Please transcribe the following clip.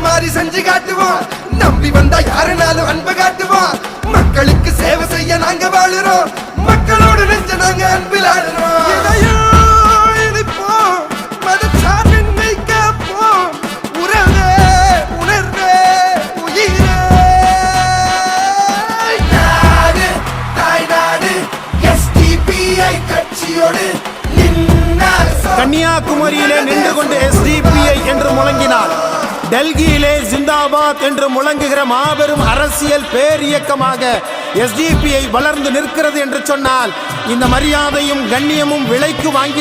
மாதிரி செஞ்சு காட்டுவோம். நம்பி வந்தா யாருனாலும் அன்பு காட்டுவோம். மக்களுக்கு சேவை செய்ய நாங்க வாழுறோம். மக்களோடு நெஞ்ச நாங்க அன்பில் ஆடுறோம். கன்னியாகுமரியிலே நின்று கொண்டு எஸ்டிபிஐ என்று முழங்கினார். டெல்லியிலே ஜிந்தாபாத் என்று முழங்குகிற மாபெரும் அரசியல் பேரியக்கமாக எஸ்டிபிஐ வளர்ந்து நிற்கிறது என்று சொன்னால் இந்த மரியாதையும் கண்ணியமும் விலைக்கு வாங்கி